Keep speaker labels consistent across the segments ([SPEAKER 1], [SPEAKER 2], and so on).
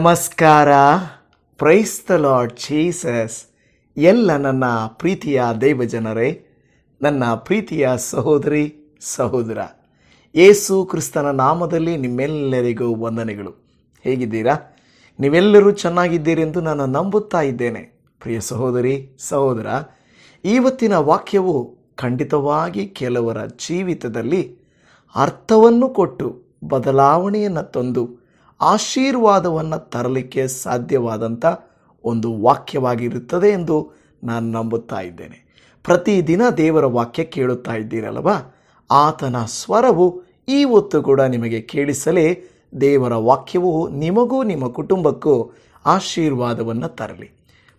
[SPEAKER 1] ನಮಸ್ಕಾರ. ಪ್ರೈಸ್ತ lord Jesus ಎಲ್ಲ ನನ್ನ ಪ್ರೀತಿಯ ದೇವಜನರೇ, ನನ್ನ ಪ್ರೀತಿಯ ಸಹೋದರಿ, ಸಹೋದರ. ಏಸು ಕ್ರಿಸ್ತನ ನಾಮದಲ್ಲಿ ನಿಮ್ಮೆಲ್ಲರಿಗೂ ವಂದನೆಗಳು. ಹೇಗಿದ್ದೀರಾ? ನೀವೆಲ್ಲರೂ ಚೆನ್ನಾಗಿದ್ದೀರಿ ಎಂದು ನಾನು ನಂಬುತ್ತಾ ಇದ್ದೇನೆ. ಪ್ರಿಯ ಸಹೋದರಿ, ಸಹೋದರ ಇವತ್ತಿನ ವಾಕ್ಯವು ಖಂಡಿತವಾಗಿ ಕೆಲವರ ಜೀವಿತದಲ್ಲಿ ಅರ್ಥವನ್ನು ಕೊಟ್ಟು ಬದಲಾವಣೆಯನ್ನು ತಂದು ಆಶೀರ್ವಾದವನ್ನು ತರಲಿಕ್ಕೆ ಸಾಧ್ಯವಾದಂಥ ಒಂದು ವಾಕ್ಯವಾಗಿರುತ್ತದೆ ಎಂದು ನಾನು ನಂಬುತ್ತಾ ಇದ್ದೇನೆ. ಪ್ರತಿದಿನ ದೇವರ ವಾಕ್ಯ ಕೇಳುತ್ತಾ ಇದ್ದೀರಲ್ವ ಆತನ ಸ್ವರವು ಈ ಹೊತ್ತು ಕೂಡ ನಿಮಗೆ ಕೇಳಿಸಲೇ ದೇವರ ವಾಕ್ಯವು ನಿಮಗೂ ನಿಮ್ಮ ಕುಟುಂಬಕ್ಕೂ ಆಶೀರ್ವಾದವನ್ನು ತರಲಿ.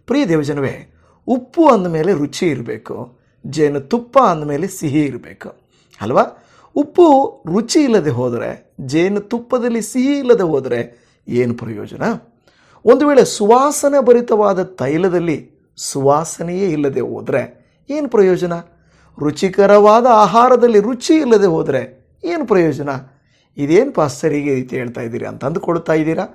[SPEAKER 1] ಪ್ರಿಯ ದೇವಜನವೇ, ಉಪ್ಪು ಅಂದಮೇಲೆ ರುಚಿ ಇರಬೇಕು, ಜೇನು ತುಪ್ಪ ಅಂದಮೇಲೆ ಸಿಹಿ ಇರಬೇಕು. ಅಲ್ವಾ? ಉಪ್ಪು ರುಚಿ ಇಲ್ಲದೆ ಹೋದರೆ ಜೇನುತುಪ್ಪದಲ್ಲಿ ಸಿಹಿ ಇಲ್ಲದೆ ಹೋದರೆ ಏನು ಪ್ರಯೋಜನ? ಒಂದು ವೇಳೆ ಸುವಾಸನೆ ಭರಿತವಾದ ತೈಲದಲ್ಲಿ ಸುವಾಸನೆಯೇ ಇಲ್ಲದೆ ಹೋದರೆ ಏನು ಪ್ರಯೋಜನ? ರುಚಿಕರವಾದ ಆಹಾರದಲ್ಲಿ ರುಚಿ ಇಲ್ಲದೆ ಹೋದರೆ ಏನು ಪ್ರಯೋಜನ? ಇದೇನು ಪಾಸ್ತರಿಗೆ ರೀತಿ ಹೇಳ್ತಾ ಇದ್ದೀರಿ ಅಂತ ಅಂದುಕೊಳ್ತಾ ಇದ್ದೀರಾ?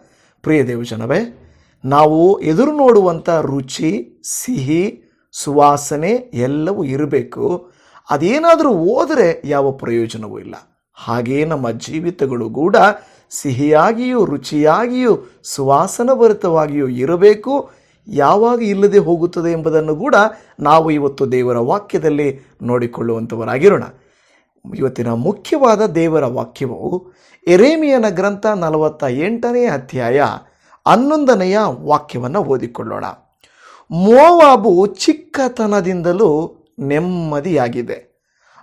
[SPEAKER 1] ಪ್ರಿಯ ದೇವಜನವೇ ನಾವು ಎದುರು ನೋಡುವಂಥ ರುಚಿ, ಸಿಹಿ, ಸುವಾಸನೆ ಎಲ್ಲವೂ ಇರಬೇಕು. ಅದೇನಾದರೂ ಹೋದರೆ ಯಾವ ಪ್ರಯೋಜನವೂ ಇಲ್ಲ. ಹಾಗೆಯೇ ನಮ್ಮ ಜೀವಿತಗಳು ಕೂಡ ಸಿಹಿಯಾಗಿಯೂ ರುಚಿಯಾಗಿಯೂ ಸುವಾಸನಭರಿತವಾಗಿಯೂ ಇರಬೇಕು. ಯಾವಾಗ ಇಲ್ಲದೆ ಹೋಗುತ್ತದೆ ಎಂಬುದನ್ನು ಕೂಡ ನಾವು ಇವತ್ತು ದೇವರ ವಾಕ್ಯದಲ್ಲಿ ನೋಡಿಕೊಳ್ಳುವಂಥವರಾಗಿರೋಣ ಇವತ್ತಿನ ಮುಖ್ಯವಾದ ದೇವರ ವಾಕ್ಯವು ಎರೇಮಿಯನ ಗ್ರಂಥ ನಲವತ್ತ ಎಂಟನೇ ಅಧ್ಯಾಯ ಹನ್ನೊಂದನೆಯ ವಾಕ್ಯವನ್ನು ಓದಿಕೊಳ್ಳೋಣ. ಮೋವಾಬು ಚಿಕ್ಕತನದಿಂದಲೂ ನೆಮ್ಮದಿಯಾಗಿದೆ.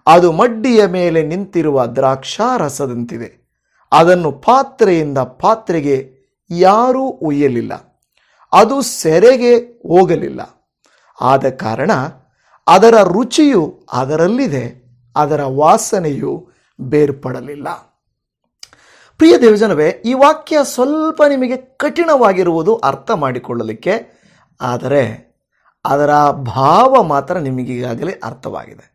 [SPEAKER 1] ಅದು ಮಡ್ಡಿಯ ಮೇಲೆ ನಿಂತಿರುವ ದ್ರಾಕ್ಷಾರಸದಂತಿದೆ. ಅದನ್ನು ಪಾತ್ರೆಯಿಂದ ಪಾತ್ರೆಗೆ ಯಾರೂ ಒಯ್ಯಲಿಲ್ಲ. ಅದು ಸೆರೆಗೆ ಹೋಗಲಿಲ್ಲ. ಆದ ಕಾರಣ ಅದರ ರುಚಿಯು ಅದರಲ್ಲಿದೆ, ಅದರ ವಾಸನೆಯು ಬೇರ್ಪಡಲಿಲ್ಲ. ಪ್ರಿಯ ದೇವಜನವೇ, ಈ ವಾಕ್ಯ ಸ್ವಲ್ಪ ನಿಮಗೆ ಕಠಿಣವಾಗಿರುವುದು ಅರ್ಥ ಮಾಡಿಕೊಳ್ಳಲಿಕ್ಕೆ, ಆದರೆ ಅದರ ಭಾವ ಮಾತ್ರ ನಿಮಗೀಗಾಗಲೇ ಅರ್ಥವಾಗಿದೆ.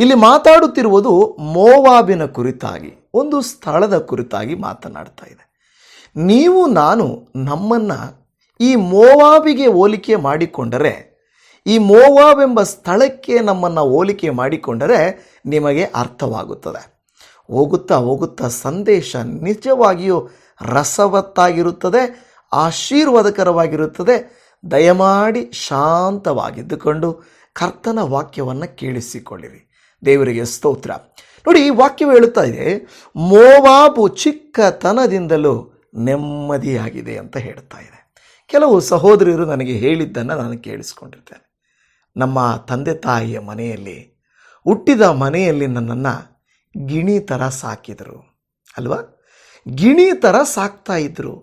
[SPEAKER 1] ಇಲ್ಲಿ ಮಾತಾಡುತ್ತಿರುವುದು ಮೋವಾಬಿನ ಕುರಿತಾಗಿ, ಒಂದು ಸ್ಥಳದ ಕುರಿತಾಗಿ ಮಾತನಾಡ್ತಾ ಇದೆ. ನೀವು, ನಾನು ನಮ್ಮನ್ನು ಈ ಮೋವಾಬಿಗೆ ಹೋಲಿಕೆ ಮಾಡಿಕೊಂಡರೆ, ಈ ಮೋವಾಬ್ ಎಂಬ ಸ್ಥಳಕ್ಕೆ ನಮ್ಮನ್ನು ಹೋಲಿಕೆ ಮಾಡಿಕೊಂಡರೆ ನಿಮಗೆ ಅರ್ಥವಾಗುತ್ತದೆ. ಹೋಗುತ್ತಾ ಹೋಗುತ್ತಾ ಸಂದೇಶ ನಿಜವಾಗಿಯೂ ರಸವತ್ತಾಗಿರುತ್ತದೆ, ಆಶೀರ್ವಾದಕರವಾಗಿರುತ್ತದೆ. ದಯಮಾಡಿ ಶಾಂತವಾಗಿದ್ದುಕೊಂಡು ಕರ್ತನ ವಾಕ್ಯವನ್ನು ಕೇಳಿಸಿಕೊಳ್ಳಿರಿ. ದೇವರಿಗೆ ಸ್ತೋತ್ರ. ನೋಡಿ ವಾಕ್ಯವು ಹೇಳುತ್ತಾ ಇದೆ, ಮೋವಾಬು ಚಿಕ್ಕತನದಿಂದಲೂ ನೆಮ್ಮದಿಯಾಗಿದೆ ಅಂತ ಹೇಳ್ತಾ ಇದೆ. ಕೆಲವು ಸಹೋದರಿಯರು ನನಗೆ ಹೇಳಿದ್ದನ್ನು ನಾನು ಕೇಳಿಸ್ಕೊಂಡಿರ್ತೇನೆ. ನಮ್ಮ ತಂದೆ ತಾಯಿಯ ಮನೆಯಲ್ಲಿ, ಹುಟ್ಟಿದ ಮನೆಯಲ್ಲಿ ನನ್ನನ್ನು ಗಿಣಿ ಥರ ಸಾಕಿದರು. ಅಲ್ವಾ? ಗಿಣಿ ಥರ ಸಾಕ್ತಾ ಇದ್ದರು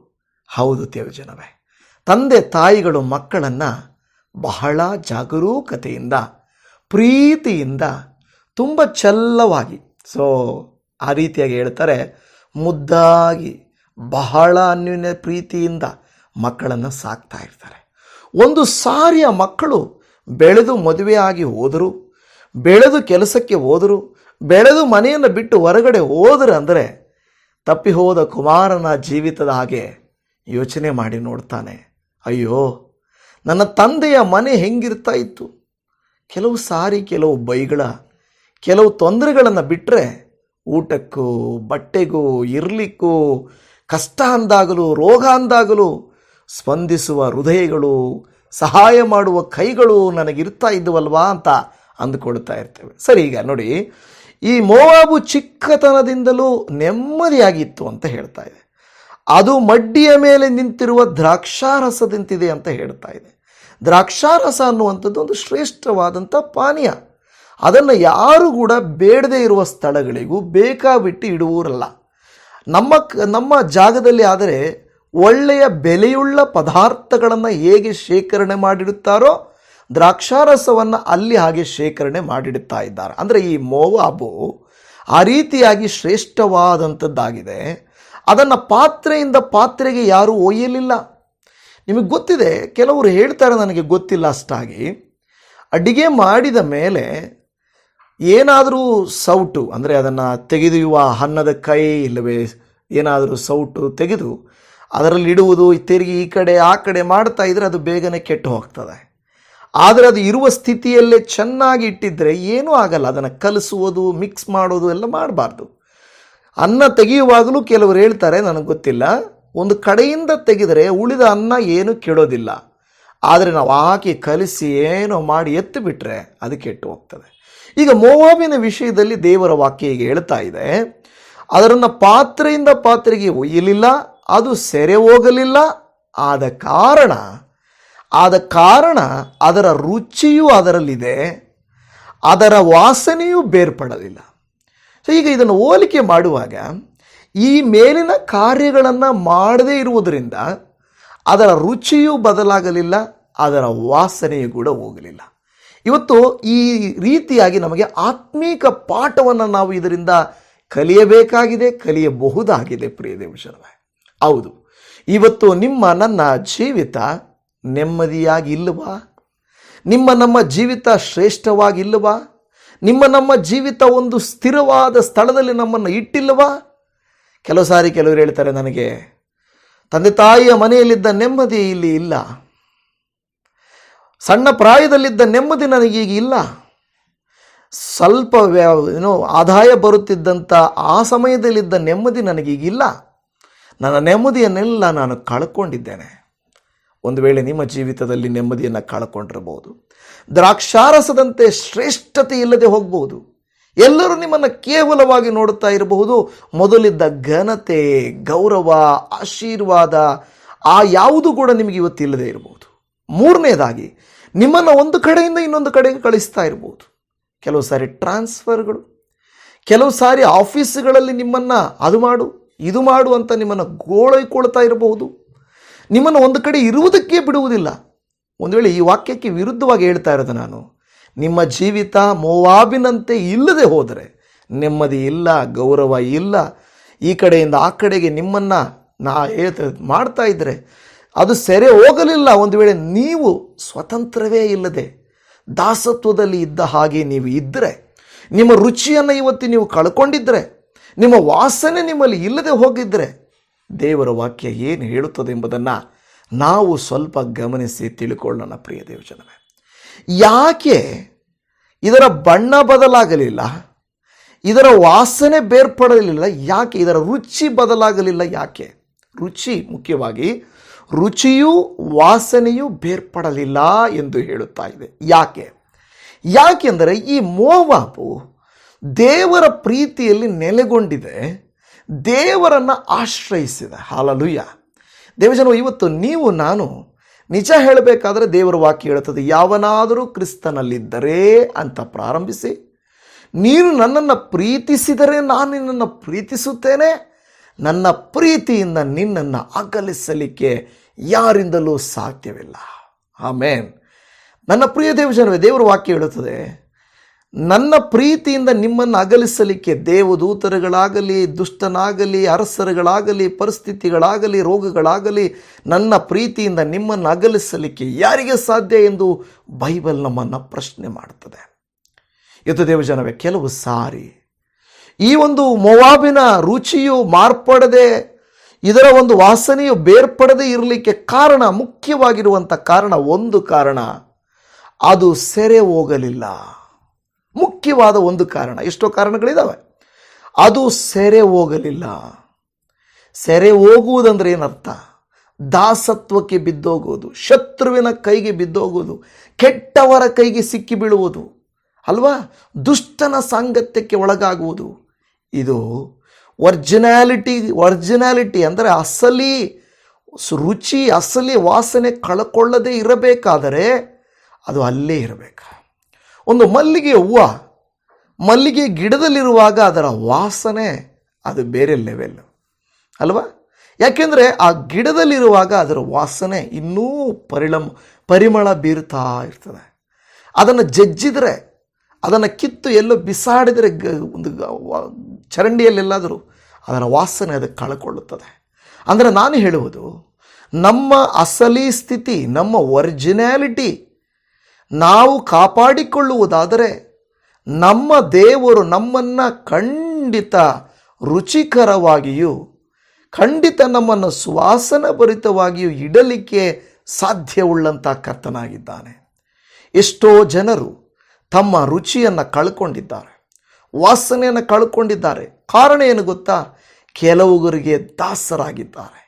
[SPEAKER 1] ಹೌದು ಜನವೇ ತಂದೆ ತಾಯಿಗಳು ಮಕ್ಕಳನ್ನು ಬಹಳ ಜಾಗರೂಕತೆಯಿಂದ, ಪ್ರೀತಿಯಿಂದ ತುಂಬ ಚಲ್ಲವಾಗಿ. ಸೊ ಆ ರೀತಿಯಾಗಿ ಹೇಳ್ತಾರೆ, ಮುದ್ದಾಗಿ, ಬಹಳ ಅನ್ಯೋನ್ಯ ಪ್ರೀತಿಯಿಂದ ಮಕ್ಕಳನ್ನು ಸಾಕ್ತಾ ಇರ್ತಾರೆ. ಒಂದು ಸಾರಿಯ ಮಕ್ಕಳು ಬೆಳೆದು ಮದುವೆಯಾಗಿ ಹೋದರು, ಬೆಳೆದು ಕೆಲಸಕ್ಕೆ ಹೋದರು, ಬೆಳೆದು ಮನೆಯನ್ನು ಬಿಟ್ಟು ಹೊರಗಡೆ ಹೋದರು ಅಂದರೆ ತಪ್ಪಿ ಹೋದ ಕುಮಾರನ ಜೀವಿತದ ಹಾಗೆ ಯೋಚನೆ ಮಾಡಿ ನೋಡ್ತಾನೆ, ಅಯ್ಯೋ, ನನ್ನ ತಂದೆಯ ಮನೆ ಹೆಂಗಿರ್ತಾ ಇತ್ತು? ಕೆಲವು ಸಾರಿ, ಕೆಲವು ಬೈಗಳ ಕೆಲವು ತೊಂದರೆಗಳನ್ನು ಬಿಟ್ಟರೆ ಊಟಕ್ಕೂ, ಬಟ್ಟೆಗೂ, ಇರಲಿಕ್ಕೂ, ಕಷ್ಟ ಅಂದಾಗಲೂ, ರೋಗ ಅಂದಾಗಲೂ ಸ್ಪಂದಿಸುವ ಹೃದಯಗಳು, ಸಹಾಯ ಮಾಡುವ ಕೈಗಳು ನನಗಿರ್ತಾ ಇದ್ದವಲ್ವಾ ಅಂತ ಅಂದುಕೊಳ್ತಾ ಇರ್ತೇವೆ. ಸರಿ ಈಗ ನೋಡಿ, ಈ ಮೋವಾಬು ಚಿಕ್ಕತನದಿಂದಲೂ ನೆಮ್ಮದಿಯಾಗಿತ್ತು ಅಂತ ಹೇಳ್ತಾ ಇದೆ. ಅದು ಮಡ್ಡಿಯ ಮೇಲೆ ನಿಂತಿರುವ ದ್ರಾಕ್ಷಾರಸದಂತಿದೆ ಅಂತ ಹೇಳ್ತಾ ಇದೆ. ದ್ರಾಕ್ಷಾರಸ ಅನ್ನುವಂಥದ್ದು ಒಂದು ಶ್ರೇಷ್ಠವಾದಂಥ ಪಾನೀಯ. ಅದನ್ನು ಯಾರು ಕೂಡ ಬೇಡದೇ ಇರುವ ಸ್ಥಳಗಳಿಗೂ ಬೇಕಾಬಿಟ್ಟು ಇಡುವರಲ್ಲ ನಮ್ಮ ನಮ್ಮ ಜಾಗದಲ್ಲಿ ಆದರೆ ಒಳ್ಳೆಯ ಬೆಲೆಯುಳ್ಳ ಪದಾರ್ಥಗಳನ್ನು ಹೇಗೆ ಶೇಖರಣೆ ಮಾಡಿಡುತ್ತಾರೋ ದ್ರಾಕ್ಷಾರಸವನ್ನು ಅಲ್ಲಿ ಹಾಗೆ ಶೇಖರಣೆ ಮಾಡಿಡುತ್ತಾ ಇದ್ದಾರೆ. ಅಂದರೆ ಈ ಮೋವಾಬು ಆ ರೀತಿಯಾಗಿ ಶ್ರೇಷ್ಠವಾದಂಥದ್ದಾಗಿದೆ. ಅದನ್ನು ಪಾತ್ರೆಯಿಂದ ಪಾತ್ರೆಗೆ ಯಾರೂ ಒಯ್ಯಲಿಲ್ಲ. ನಿಮಗೆ ಗೊತ್ತಿದೆ, ಕೆಲವರು ಹೇಳ್ತಾರೆ ನನಗೆ ಗೊತ್ತಿಲ್ಲ ಅಷ್ಟಾಗಿ. ಅಡಿಗೆ ಮಾಡಿದ ಮೇಲೆ ಏನಾದರೂ ಸೌಟು, ಅಂದರೆ ಅದನ್ನು ತೆಗೆದುಯುವ ಅನ್ನದ ಕೈ ಇಲ್ಲವೇ, ಏನಾದರೂ ಸೌಟು ತೆಗೆದು ಅದರಲ್ಲಿ ಇಡುವುದು, ತಿರುಗಿ ಈ ಕಡೆ, ಆ ಕಡೆ ಮಾಡ್ತಾ ಇದ್ದರೆ ಅದು ಬೇಗನೆ ಕೆಟ್ಟು ಹೋಗ್ತದೆ. ಆದರೆ ಅದು ಇರುವ ಸ್ಥಿತಿಯಲ್ಲೇ ಚೆನ್ನಾಗಿ ಇಟ್ಟಿದ್ದರೆ ಏನೂ ಆಗಲ್ಲ. ಅದನ್ನು ಕಲಿಸುವುದು ಮಿಕ್ಸ್ ಮಾಡೋದು ಎಲ್ಲ ಮಾಡಬಾರ್ದು. ಅನ್ನ ತೆಗೆಯುವಾಗಲೂ ಕೆಲವರು ಹೇಳ್ತಾರೆ, ನನಗೆ ಗೊತ್ತಿಲ್ಲ. ಒಂದು ಕಡೆಯಿಂದ ತೆಗೆದರೆ ಉಳಿದ ಅನ್ನ ಏನು ಕೆಡೋದಿಲ್ಲ. ಆದರೆ ನಾವು ಹಾಕಿ ಕಲಿಸಿ ಏನೋ ಮಾಡಿ ಎತ್ತು ಬಿಟ್ಟರೆ ಅದು ಕೆಟ್ಟು ಹೋಗ್ತದೆ. ಈಗ ಮೋವಾಬಿನ ವಿಷಯದಲ್ಲಿ ದೇವರ ವಾಕ್ಯ ಈಗ ಹೇಳ್ತಾ ಇದೆ. ಅದರನ್ನು ಪಾತ್ರೆಯಿಂದ ಪಾತ್ರೆಗೆ ಒಯ್ಯಲಿಲ್ಲ, ಅದು ಸೆರೆ ಹೋಗಲಿಲ್ಲ. ಆದ ಕಾರಣ ಆದ ಕಾರಣ ಅದರ ರುಚಿಯೂ ಅದರಲ್ಲಿದೆ, ಅದರ ವಾಸನೆಯೂ ಬೇರ್ಪಡಲಿಲ್ಲ. ಸೊ ಈಗ ಇದನ್ನು ಹೋಲಿಕೆ ಮಾಡುವಾಗ, ಈ ಮೇಲಿನ ಕಾರ್ಯಗಳನ್ನು ಮಾಡದೇ ಇರುವುದರಿಂದ ಅದರ ರುಚಿಯೂ ಬದಲಾಗಲಿಲ್ಲ, ಅದರ ವಾಸನೆಯೂ ಕೂಡ ಹೋಗಲಿಲ್ಲ. ಇವತ್ತು ಈ ರೀತಿಯಾಗಿ ನಮಗೆ ಆತ್ಮೀಕ ಪಾಠವನ್ನು ನಾವು ಇದರಿಂದ ಕಲಿಯಬೇಕಾಗಿದೆ, ಕಲಿಯಬಹುದಾಗಿದೆ ಪ್ರಿಯ ದೇವಶರವೇ ಹೌದು. ಇವತ್ತು ನಿಮ್ಮ ನನ್ನ ಜೀವಿತ ನೆಮ್ಮದಿಯಾಗಿ ಇಲ್ಲವಾ ನಿಮ್ಮ ನಮ್ಮ ಜೀವಿತ ಶ್ರೇಷ್ಠವಾಗಿಲ್ಲವಾ? ನಿಮ್ಮ ನಮ್ಮ ಜೀವಿತ ಒಂದು ಸ್ಥಿರವಾದ ಸ್ಥಳದಲ್ಲಿ ನಮ್ಮನ್ನು ಇಟ್ಟಿಲ್ಲವಾ? ಕೆಲವು ಸಾರಿ ಕೆಲವರು ಹೇಳ್ತಾರೆ ನನಗೆ, ತಂದೆ ತಾಯಿಯ ಮನೆಯಲ್ಲಿದ್ದ ನೆಮ್ಮದಿ ಇಲ್ಲಿ ಇಲ್ಲ. ಸಣ್ಣ ಪ್ರಾಯದಲ್ಲಿದ್ದ ನೆಮ್ಮದಿ ನನಗೀಗ ಇಲ್ಲ. ಸ್ವಲ್ಪ ಏನೋ ಆದಾಯ ಬರುತ್ತಿದ್ದಂಥ ಆ ಸಮಯದಲ್ಲಿದ್ದ ನೆಮ್ಮದಿ ನನಗೀಗಿಲ್ಲ ನನ್ನ ನೆಮ್ಮದಿಯನ್ನೆಲ್ಲ ನಾನು ಕಳ್ಕೊಂಡಿದ್ದೇನೆ. ಒಂದು ವೇಳೆ ನಿಮ್ಮ ಜೀವಿತದಲ್ಲಿ ನೆಮ್ಮದಿಯನ್ನು ಕಳ್ಕೊಂಡಿರಬಹುದು. ದ್ರಾಕ್ಷಾರಸದಂತೆ ಶ್ರೇಷ್ಠತೆ ಇಲ್ಲದೆ ಹೋಗಬಹುದು. ಎಲ್ಲರೂ ನಿಮ್ಮನ್ನು ಕೇವಲವಾಗಿ ನೋಡುತ್ತಾ ಇರಬಹುದು. ಮೊದಲಿದ್ದ ಘನತೆ, ಗೌರವ, ಆಶೀರ್ವಾದ, ಆ ಯಾವುದು ಕೂಡ ನಿಮಗೆ ಇವತ್ತು ಇಲ್ಲದೆ ಇರಬಹುದು. ಮೂರನೇದಾಗಿ, ನಿಮ್ಮನ್ನು ಒಂದು ಕಡೆಯಿಂದ ಇನ್ನೊಂದು ಕಡೆಗೆ ಕಳಿಸ್ತಾ ಇರ್ಬೋದು. ಕೆಲವು ಸಾರಿ ಟ್ರಾನ್ಸ್ಫರ್ಗಳು, ಕೆಲವು ಸಾರಿ ಆಫೀಸ್ಗಳಲ್ಲಿ ನಿಮ್ಮನ್ನು ಅದು ಮಾಡು, ಇದು ಮಾಡು ಅಂತ ನಿಮ್ಮನ್ನು ಗೋಳೈಕೊಳ್ತಾ ಇರಬಹುದು ನಿಮ್ಮನ್ನು ಒಂದು ಕಡೆ ಇರುವುದಕ್ಕೆ ಬಿಡುವುದಿಲ್ಲ. ಒಂದು ವೇಳೆ ಈ ವಾಕ್ಯಕ್ಕೆ ವಿರುದ್ಧವಾಗಿ ಹೇಳ್ತಾ ಇರೋದು ನಾನು, ನಿಮ್ಮ ಜೀವಿತ ಮೋವಾಬಿನಂತೆ ಇಲ್ಲದೆ ಹೋದರೆ, ನೆಮ್ಮದಿ ಇಲ್ಲ, ಗೌರವ ಇಲ್ಲ, ಈ ಕಡೆಯಿಂದ ಆ ಕಡೆಗೆ ನಿಮ್ಮನ್ನು ನಾ ಹೇಳ್ತಾ, ಮಾಡ್ತಾ ಇದ್ದರೆ ಅದು ಸೆರೆ ಹೋಗಲಿಲ್ಲ. ಒಂದು ವೇಳೆ ನೀವು ಸ್ವತಂತ್ರವೇ ಇಲ್ಲದೆ ದಾಸತ್ವದಲ್ಲಿ ಇದ್ದ ಹಾಗೆ ನೀವು ಇದ್ದರೆ ನಿಮ್ಮ ರುಚಿಯನ್ನು ಇವತ್ತು ನೀವು ಕಳ್ಕೊಂಡಿದ್ದರೆ ನಿಮ್ಮ ವಾಸನೆ ನಿಮ್ಮಲ್ಲಿ ಇಲ್ಲದೆ ಹೋಗಿದ್ದರೆ ದೇವರ ವಾಕ್ಯ ಏನು ಹೇಳುತ್ತದೆ ಎಂಬುದನ್ನು ನಾವು ಸ್ವಲ್ಪ ಗಮನಿಸಿ ತಿಳ್ಕೊಳ್ಳೋಣ ಪ್ರಿಯ ದೇವಜನವೇ ಯಾಕೆ ಇದರ ಬಣ್ಣ ಬದಲಾಗಲಿಲ್ಲ, ಇದರ ವಾಸನೆ ಬೇರ್ಪಡಲಿಲ್ಲ, ಯಾಕೆ ಇದರ ರುಚಿ ಬದಲಾಗಲಿಲ್ಲ, ಯಾಕೆ? ರುಚಿ ಮುಖ್ಯವಾಗಿ ರುಚಿಯೂ ವಾಸನೆಯೂ ಬೇರ್ಪಡಲಿಲ್ಲ ಎಂದು ಹೇಳುತ್ತಾ ಇದೆ. ಯಾಕೆ? ಯಾಕೆಂದರೆ ಈ ಮೋವಾಬು ದೇವರ ಪ್ರೀತಿಯಲ್ಲಿ ನೆಲೆಗೊಂಡಿದೆ. ದೇವರನ್ನು ಆಶ್ರಯಿಸಿದೆ. ಹಾಲಲುಯ್ಯ. ದೇವಜನ, ಇವತ್ತು ನೀವು, ನಾನು ನಿಜ ಹೇಳಬೇಕಾದರೆ ದೇವರ ವಾಕ್ಯ ಹೇಳುತ್ತದೆ, ಯಾವನಾದರೂ ಕ್ರಿಸ್ತನಲ್ಲಿದ್ದರೆ ಅಂತ ಪ್ರಾರಂಭಿಸಿ. ನೀನು ನನ್ನನ್ನು ಪ್ರೀತಿಸಿದರೆ ನಾನು ನಿನ್ನನ್ನು ಪ್ರೀತಿಸುತ್ತೇನೆ. ನನ್ನ ಪ್ರೀತಿಯಿಂದ ನಿನ್ನನ್ನು ಅಗಲಿಸಲಿಕ್ಕೆ ಯಾರಿಂದಲೂ ಸಾಧ್ಯವಿಲ್ಲ. ಆಮೇನ್. ನನ್ನ ಪ್ರಿಯ ದೇವಜನವೇ, ದೇವರ ವಾಕ್ಯ ಹೇಳುತ್ತದೆ, ನನ್ನ ಪ್ರೀತಿಯಿಂದ ನಿಮ್ಮನ್ನು ಅಗಲಿಸಲಿಕ್ಕೆ ದೇವದೂತರುಗಳಾಗಲಿ ದುಷ್ಟನಾಗಲಿ, ಅರಸರುಗಳಾಗಲಿ, ಪರಿಸ್ಥಿತಿಗಳಾಗಲಿ, ರೋಗಗಳಾಗಲಿ, ನನ್ನ ಪ್ರೀತಿಯಿಂದ ನಿಮ್ಮನ್ನು ಅಗಲಿಸಲಿಕ್ಕೆ ಯಾರಿಗೆ ಸಾಧ್ಯ ಎಂದು ಬೈಬಲ್ ನಮ್ಮನ್ನು ಪ್ರಶ್ನೆ ಮಾಡುತ್ತದೆ ಇದು ದೇವಜನವೇ, ಕೆಲವು ಸಾರಿ ಈ ಒಂದು ಮೊವಾಬಿನ ರುಚಿಯು ಮಾರ್ಪಡದೆ, ಇದರ ಒಂದು ವಾಸನೆಯು ಬೇರ್ಪಡದೆ ಇರಲಿಕ್ಕೆ ಕಾರಣ ಮುಖ್ಯವಾಗಿರುವಂಥ ಕಾರಣ ಒಂದು ಕಾರಣ, ಅದು ಸೆರೆ ಹೋಗಲಿಲ್ಲ. ಮುಖ್ಯವಾದ ಒಂದು ಕಾರಣ, ಎಷ್ಟೋ ಕಾರಣಗಳಿದ್ದಾವೆ ಅದು ಸೆರೆ ಹೋಗಲಿಲ್ಲ. ಸೆರೆ ಹೋಗುವುದಂದ್ರೆ ಏನರ್ಥ? ದಾಸತ್ವಕ್ಕೆ ಬಿದ್ದೋಗೋದು ಶತ್ರುವಿನ ಕೈಗೆ ಬಿದ್ದೋಗೋದು ಕೆಟ್ಟವರ ಕೈಗೆ ಸಿಕ್ಕಿ ಬೀಳುವುದು ಅಲ್ವಾ? ದುಷ್ಟನ ಸಾಂಗತ್ಯಕ್ಕೆ ಒಳಗಾಗುವುದು. ಇದು ಒರ್ಜಿನಾಲಿಟಿ ಒರ್ಜಿನಾಲಿಟಿ ಅಂದರೆ ಅಸಲಿ ರುಚಿ, ಅಸಲಿ ವಾಸನೆ ಕಳ್ಕೊಳ್ಳದೆ ಇರಬೇಕಾದರೆ ಅದು ಅಲ್ಲೇ ಇರಬೇಕು. ಒಂದು ಮಲ್ಲಿಗೆ ಹೂವು, ಮಲ್ಲಿಗೆ ಗಿಡದಲ್ಲಿರುವಾಗ ಅದರ ವಾಸನೆ ಅದು ಬೇರೆ ಲೆವೆಲ್ ಅಲ್ವಾ? ಯಾಕೆಂದರೆ ಆ ಗಿಡದಲ್ಲಿರುವಾಗ ಅದರ ವಾಸನೆ ಇನ್ನೂ ಪರಿಣಮ ಪರಿಮಳ ಬೀರ್ತಾ ಇರ್ತದೆ. ಅದನ್ನು ಜಜ್ಜಿದರೆ, ಅದನ್ನು ಕಿತ್ತು ಎಲ್ಲೋ ಬಿಸಾಡಿದರೆ ಒಂದು ಚರಂಡಿಯಲ್ಲೆಲ್ಲಾದರೂ ಅದರ ವಾಸನೆ ಅದಕ್ಕೆ ಕಳ್ಕೊಳ್ಳುತ್ತದೆ. ಅಂದರೆ ನಾನು ಹೇಳುವುದು, ನಮ್ಮ ಅಸಲಿ ಸ್ಥಿತಿ, ನಮ್ಮ ಒರಿಜಿನಾಲಿಟಿ ನಾವು ಕಾಪಾಡಿಕೊಳ್ಳುವುದಾದರೆ ನಮ್ಮ ದೇವರು ನಮ್ಮನ್ನು ಖಂಡಿತ ರುಚಿಕರವಾಗಿಯೂ, ಖಂಡಿತ ನಮ್ಮನ್ನು ಸುವಾಸನ ಭರಿತವಾಗಿಯೂ ಇಡಲಿಕ್ಕೆ ಸಾಧ್ಯವುಳ್ಳಂಥ ಕರ್ತನಾಗಿದ್ದಾನೆ. ಎಷ್ಟೋ ಜನರು ತಮ್ಮ ರುಚಿಯನ್ನು ಕಳ್ಕೊಂಡಿದ್ದಾರೆ. ವಾಸನೆಯನ್ನು ಕಳ್ಕೊಂಡಿದ್ದಾರೆ. ಕಾರಣ ಏನು ಗೊತ್ತಾ? ಕೆಲವುಗರಿಗೆ ದಾಸರಾಗಿದ್ದಾರೆ.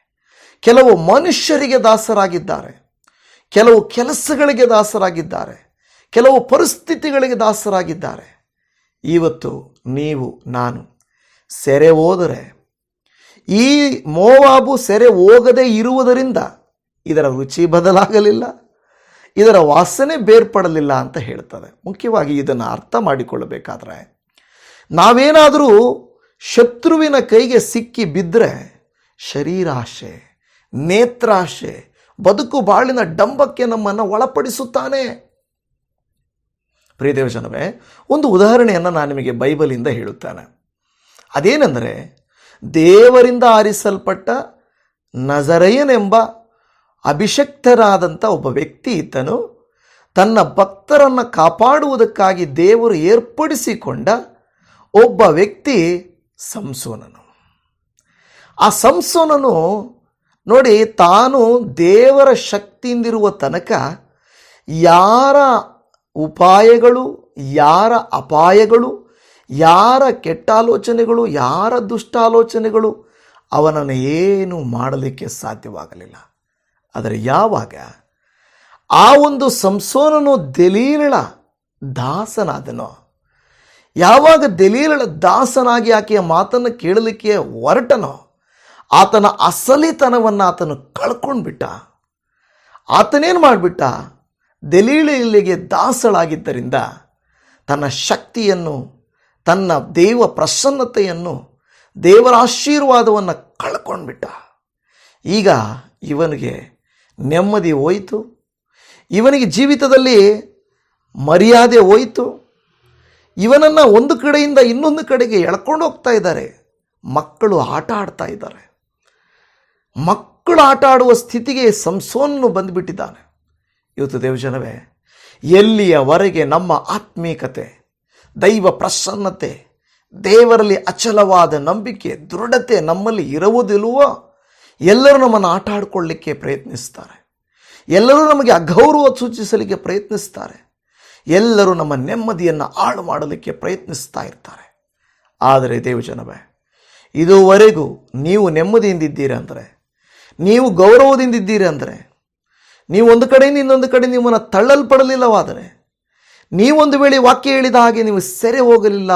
[SPEAKER 1] ಕೆಲವು ಮನುಷ್ಯರಿಗೆ ದಾಸರಾಗಿದ್ದಾರೆ. ಕೆಲವು ಕೆಲಸಗಳಿಗೆ ದಾಸರಾಗಿದ್ದಾರೆ. ಕೆಲವು ಪರಿಸ್ಥಿತಿಗಳಿಗೆ ದಾಸರಾಗಿದ್ದಾರೆ. ಇವತ್ತು ನೀವು, ನಾನು ಸೆರೆ ಹೋದರೆ, ಈ ಮೋವಾಬು ಸೆರೆ ಹೋಗದೇ ಇರುವುದರಿಂದ ಇದರ ರುಚಿ ಬದಲಾಗಲಿಲ್ಲ, ಇದರ ವಾಸನೆ ಬೇರ್ಪಡಲಿಲ್ಲ ಅಂತ ಹೇಳ್ತದೆ. ಮುಖ್ಯವಾಗಿ ಇದನ್ನು ಅರ್ಥ ಮಾಡಿಕೊಳ್ಳಬೇಕಾದ್ರೆ ನಾವೇನಾದರೂ ಶತ್ರುವಿನ ಕೈಗೆ ಸಿಕ್ಕಿ ಬಿದ್ದರೆ ಶರೀರಾಶೆ, ನೇತ್ರಾಶೆ, ಬದುಕು ಬಾಳಿನ ಡಂಬಕ್ಕೆ ನಮ್ಮನ್ನು ಒಳಪಡಿಸುತ್ತಾನೆ. ಪ್ರಿಯ ದೇವಜನವೇ, ಒಂದು ಉದಾಹರಣೆಯನ್ನು ನಾನು ನಿಮಗೆ ಬೈಬಲಿಂದ ಹೇಳುತ್ತೇನೆ. ಅದೇನೆಂದರೆ, ದೇವರಿಂದ ಆರಿಸಲ್ಪಟ್ಟ ನಜರಯ್ಯನೆಂಬ ಅಭಿಷಕ್ತರಾದಂಥ ಒಬ್ಬ ವ್ಯಕ್ತಿ ಇದ್ದನು. ತನ್ನ ಭಕ್ತರನ್ನು ಕಾಪಾಡುವುದಕ್ಕಾಗಿ ದೇವರು ಏರ್ಪಡಿಸಿಕೊಂಡ ಒಬ್ಬ ವ್ಯಕ್ತಿ ಸಂಸೋನನು. ಆ ಸಂಸೋನನು ನೋಡಿ, ತಾನು ದೇವರ ಶಕ್ತಿಯಿಂದಿರುವ ತನಕ ಯಾರ ಉಪಾಯಗಳು, ಯಾರ ಅಪಾಯಗಳು, ಯಾರ ಕೆಟ್ಟಾಲೋಚನೆಗಳು, ಯಾರ ದುಷ್ಟಾಲೋಚನೆಗಳು ಅವನನ್ನು ಏನು ಮಾಡಲಿಕ್ಕೆ ಸಾಧ್ಯವಾಗಲಿಲ್ಲ. ಆದರೆ ಯಾವಾಗ ಆ ಒಂದು ಸಂಸೋನನು ದಲೀಲ ದಾಸನಾದನೋ ಯಾವಾಗ ದಲೀಲಳ ದಾಸನಾಗಿ ಆಕೆಯ ಮಾತನ್ನು ಕೇಳಲಿಕ್ಕೆ ಹೊರಟನೋ, ಆತನ ಅಸಲಿತನವನ್ನು ಆತನು ಕಳ್ಕೊಂಡ್ಬಿಟ್ಟ. ಆತನೇನು ಮಾಡಿಬಿಟ್ಟ? ದಲೀಳಿಗೆ ದಾಸಳಾಗಿದ್ದರಿಂದ ತನ್ನ ಶಕ್ತಿಯನ್ನು, ತನ್ನ ದೇವ ಪ್ರಸನ್ನತೆಯನ್ನು, ದೇವರ ಆಶೀರ್ವಾದವನ್ನು ಕಳ್ಕೊಂಡ್ಬಿಟ್ಟ. ಈಗ ಇವನಿಗೆ ನೆಮ್ಮದಿ ಹೋಯಿತು. ಇವನಿಗೆ ಜೀವಿತದಲ್ಲಿ ಮರ್ಯಾದೆ ಹೋಯಿತು. ಇವನನ್ನು ಒಂದು ಕಡೆಯಿಂದ ಇನ್ನೊಂದು ಕಡೆಗೆ ಎಳ್ಕೊಂಡು ಹೋಗ್ತಾ ಇದ್ದಾರೆ. ಮಕ್ಕಳು ಆಟ ಆಡ್ತಾ ಇದ್ದಾರೆ. ಮಕ್ಕಳು ಆಟ ಆಡುವ ಸ್ಥಿತಿಗೆ ಸಂಸೋನ್ನು ಬಂದುಬಿಟ್ಟಿದ್ದಾನೆ. ಇವತ್ತು ದೇವಜನವೇ, ಎಲ್ಲಿಯವರೆಗೆ ನಮ್ಮ ಆತ್ಮೀಕತೆ, ದೈವ ಪ್ರಸನ್ನತೆ, ದೇವರಲ್ಲಿ ಅಚಲವಾದ ನಂಬಿಕೆ, ದೃಢತೆ ನಮ್ಮಲ್ಲಿ ಇರುವುದಿಲ್ವೋ ಎಲ್ಲರೂ ನಮ್ಮನ್ನು ಆಟ ಆಡಿಕೊಳ್ಳಿಕ್ಕೆ ಪ್ರಯತ್ನಿಸ್ತಾರೆ. ಎಲ್ಲರೂ ನಮಗೆ ಅಗೌರವ ಸೂಚಿಸಲಿಕ್ಕೆ ಪ್ರಯತ್ನಿಸ್ತಾರೆ. ಎಲ್ಲರೂ ನಮ್ಮ ನೆಮ್ಮದಿಯನ್ನು ಹಾಳು ಮಾಡಲಿಕ್ಕೆ ಪ್ರಯತ್ನಿಸ್ತಾ ಇರ್ತಾರೆ. ಆದರೆ ದೇವಜನವೇ ಇದುವರೆಗೂ ನೀವು ನೆಮ್ಮದಿಯಿಂದಿದ್ದೀರಿ ಅಂದರೆ, ನೀವು ಗೌರವದಿಂದಿದ್ದೀರಿ ಅಂದರೆ, ನೀವು ಒಂದು ಕಡೆಯಿಂದ ಇನ್ನೊಂದು ಕಡೆ ನಿಮ್ಮನ್ನು ತಳ್ಳಲ್ಪಡಲಿಲ್ಲವಾದರೆ, ನೀವೊಂದು ವೇಳೆ ವಾಕ್ಯ ಹೇಳಿದ ಹಾಗೆ ನೀವು ಸೆರೆ ಹೋಗಲಿಲ್ಲ,